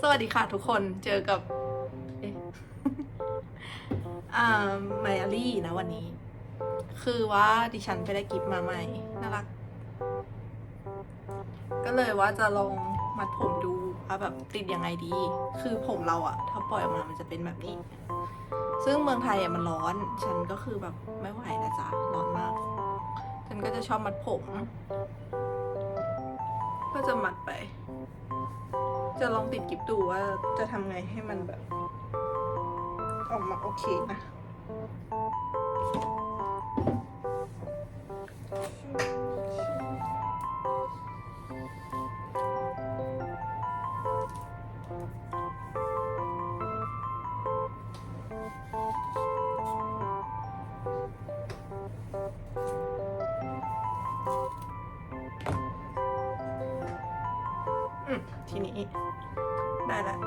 สวัสดีค่ะทุกคนเจอกับเอ๊ะอ่าไมอารี่นะวันนี้ คือว่าดิฉันไปได้กิฟต์มาใหม่น่ารัก ก็เลยว่าจะลองมัดผมดูว่าแบบติดยังไงดี คือผมเราอะถ้าปล่อยออกมามันจะเป็นแบบนี้ ซึ่งเมืองไทยอะมันร้อน ฉันก็คือแบบไม่ไหวนะจ๊ะร้อนมาก ฉันก็จะชอบมัดผม ก็จะมัดไป จะลองติดกิฟดูว่าจะทำไงให้มันแบบ ออกมาโอเคนะ ทีนี้ ได้แล้ว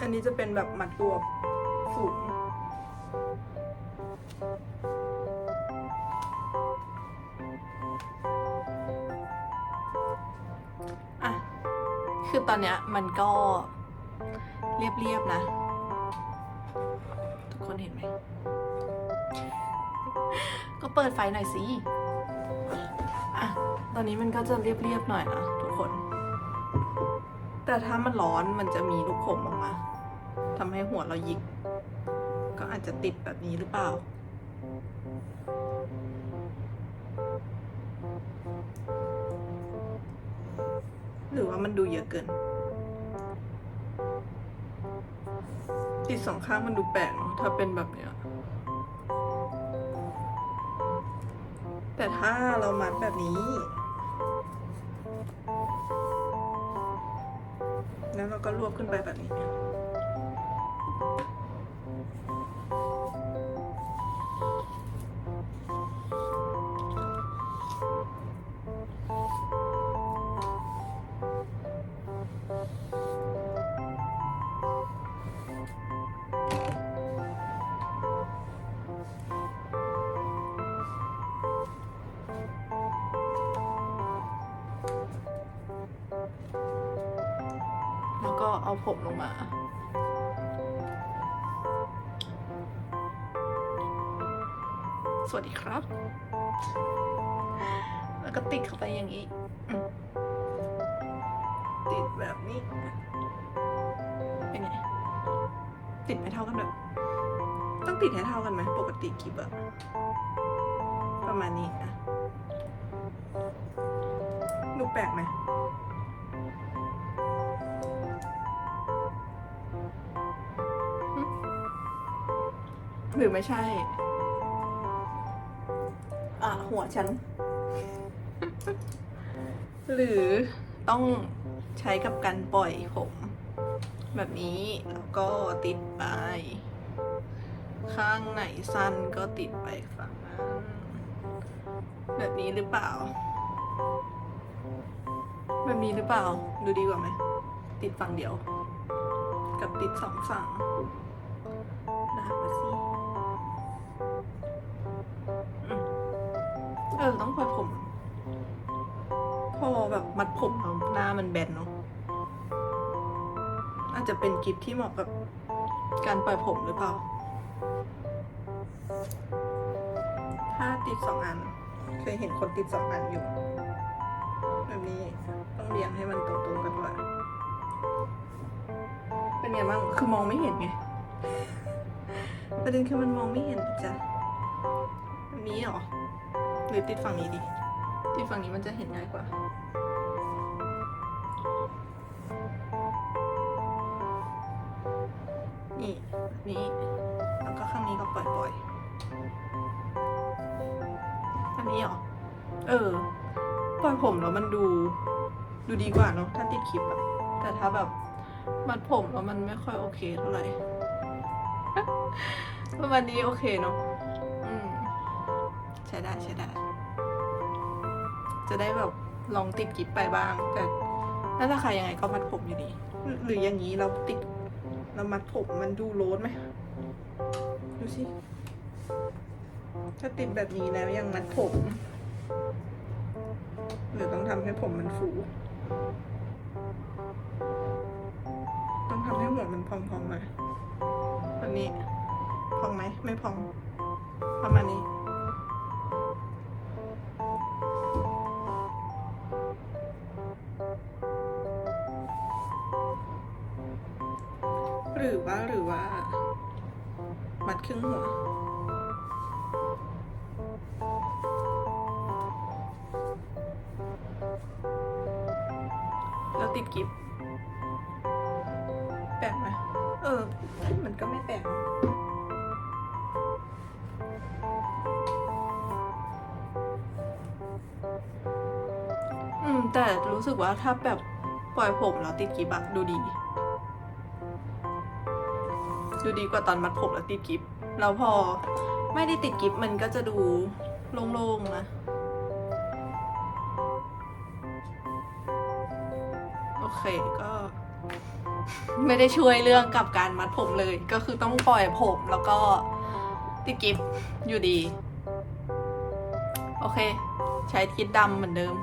อันนี้จะเป็นแบบหมัดรวสูงอะ คือตอนเนี้ยมันก็เรียบๆนะ ทุกคนเห็นไหม ก็เปิดไฟหน่อยสิ อะ ตอนนี้มันก็จะเรียบๆหน่อยนะทุกคน แต่ถ้ามันร้อนมันจะมีลูกผมออกมาทำให้หัวเราหยิก ก็อาจจะติดแบบนี้หรือเปล่า หรือว่ามันดูเยอะเกิน ติดสองข้างมันดูแปลกเนอะถ้าเป็นแบบเนี้ยแต่ถ้าเรามัดแบบนี้ แล้วเราก็รวบขึ้นไปแบบนี้ ก็เอาผมลงมา สวัสดีครับ แล้วก็ติดเข้าไปอย่างนี้ ติดแบบนี้ เป็นไง ติดไม่เท่ากันแบบต้องติดให้เท่ากันไหมปกติกี่แบบประมาณนี้อะดูแปลกไหม หรือไม่ใช่ อะ หัวฉัน หรือต้องใช้กับการปล่อยผม แบบนี้แล้วก็ติดไป ข้างไหนสั้นก็ติดไปฝั่งนั้นแบบนี้หรือเปล่า แบบนี้หรือเปล่า ดูดีกว่าไหม ติดฝั่งเดียว กับติดสองฝั่ง ลากมาสิเออต้องปล่อยผม พอแบบมัดผมเอาหน้ามันแบนเนาะอาจจะเป็นกิฟที่เหมาะกับการปล่อยผมหรือเปล่า ถ้าติดสองอัน เคยเห็นคนติดสองอันอยู่ แบบนี้ต้องเรียงให้มันตรงๆกันด้วยเป็นไงบ้าง คือมองไม่เห็นไง ประเด็นคือมันมองไม่เห็นจ้ะอันนี้เหรอหรือติดฝั่งนี้ดิติดฝั่งนี้มันจะเห็นง่ายกว่า นี่แบบนี้ แล้วก็ข้างนี้ก็ปล่อยปล่อยๆอันนี้เหรอ เออ ปล่อยผมแล้วมันดู ดูดีกว่าเนาะถ้าติดคลิปอะแต่ถ้าแบบ มัดผมแล้วมันไม่ค่อยโอเคเท่าไหร่ ประมาณนี้โอเคเนาะอืมใช้ได้ใช้ได้ จะได้แบบลองติดกิฟไปบ้าง แต่ถ้าราคายังไงก็มัดผมอยู่ดี หรืออย่างนี้เราติดเรามัดผมมันดูโล้นไหมดูสิถ้าติดแบบนี้แล้วยังมัดผมหรือต้องทำให้ผมมันฟูพองทำให้หัวมันพองมาวันนี้ องไหม ไม่พอง ประมาณนี้ หรือว่าหรือว่า มัดครึ่งหัวแล้วติดกิฟแปลกไหมเออ มันก็ไม่แปลก แต่รู้สึกว่าถ้าแบบปล่อยผมแล้วติดกิฟอะดูดี ดูดีกว่าตอนมัดผมแล้วติดกิฟแล้วพอไม่ได้ติดกิฟมันก็จะดูโล่งๆนะโอเคก็ไม่ได้ช่วยเรื่องกับการมัดผมเลย ก็คือต้องปล่อยผมแล้วก็ติดกิฟอยู่ดี โอเค ใช้ทิดดำเหมือนเดิม